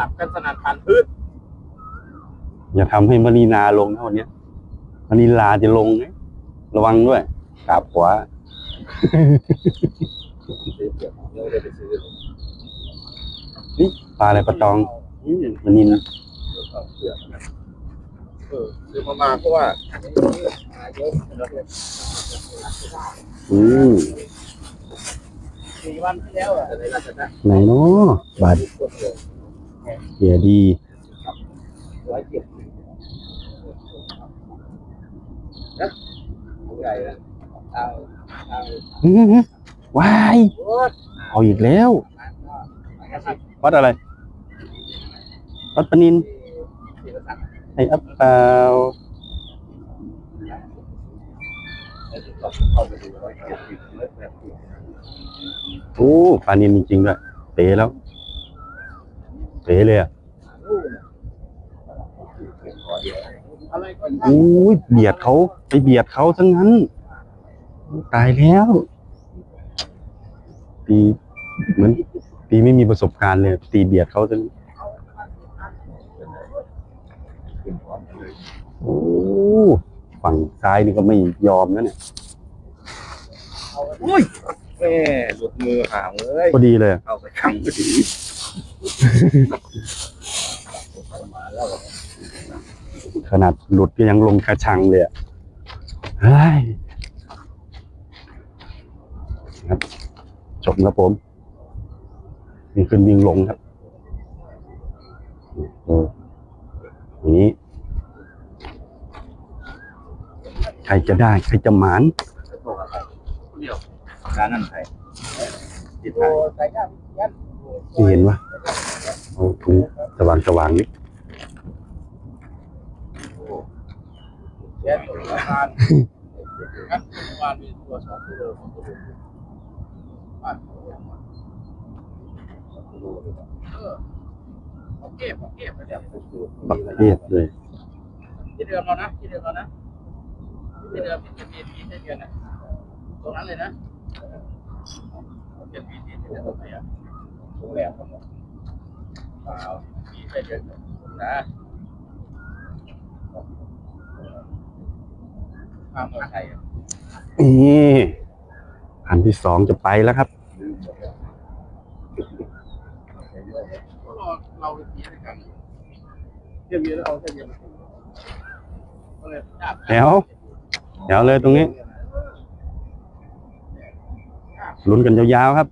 สับกันสนั่นพันพืชอย่าทำให้มณีนาลงนะวันเนี้ยมณีลาจะลงนะระวังด้วยกราบขวาซื้อเปลือกเดี๋ยวจะไปซื้อปลาอะไรปลาตองอืมมณีนเปลือกนะเออซื้อมามาเพราะว่าเยอะอืมสี่วันที่แล้วอะในราชนะไหนเนาะบาดคน เดียวเกียดีร้อยเจ็ดนะใหญ่นะเอาอาอื้อหือว้ายเอาอีกแล้ว วัดอะไร วัดปนิน ไอ้อัปเปล่าโอ้ปานินจริงๆด้วยเป๋แล้ว เป๋เลยอะอะไรก็โอ้ยเบียดเขาไปเบียดเขาทั้งนั้น ตายแล้ว ตีเหมือนตีไม่มีประสบการณ์เลย ตีเบียดเขาทั้งโอ้ฝั่งซ้ายนี่ก็ไม่ยอมนะเนี่ยอุ้ยแม่หลุดมือหางเลยพอดีเลย เอาไปขังพอดีมาแล้ว ขนาดหลุดก็ยังลงกระชังเลยอะเฮ้ยครับจบครับผมวิ่งขึ้นวิ่งลงครับโอ้อย่างนี้ ใครจะได้ ใครจะหมานโทรอะไรเดี๋ยวร้านนั่นใครติดไทยใส่ย่าง นที่เห็นวะเอาถุงสว่างสว่างนิดแย่ตัวละพันงั้นประมาณมีตัวสองกิโลสองกิโลบ้านเขาอย่างมันสองกิโลด้วยกันเออโอเคโอเคไปแล้วบักเลยที่เดิมเรานะที่เดิมเรานะที่เดิมที่จะมีที่เดือนนะตรงนั้นเลยนะจะมีที่เดือนตรงไหนอะ โรงแรมครับผมเปล่าที่ไปเดือนนะข้ามมอไซค์อะนี่อันที่สองจะไปแล้วครับ เราไปเทียวกันเทียวเมียแล้วเอาเที่ยวเยมาก็เลยจับแถวแถวเลยตรงนี้ลุ้นกันยาวๆครับ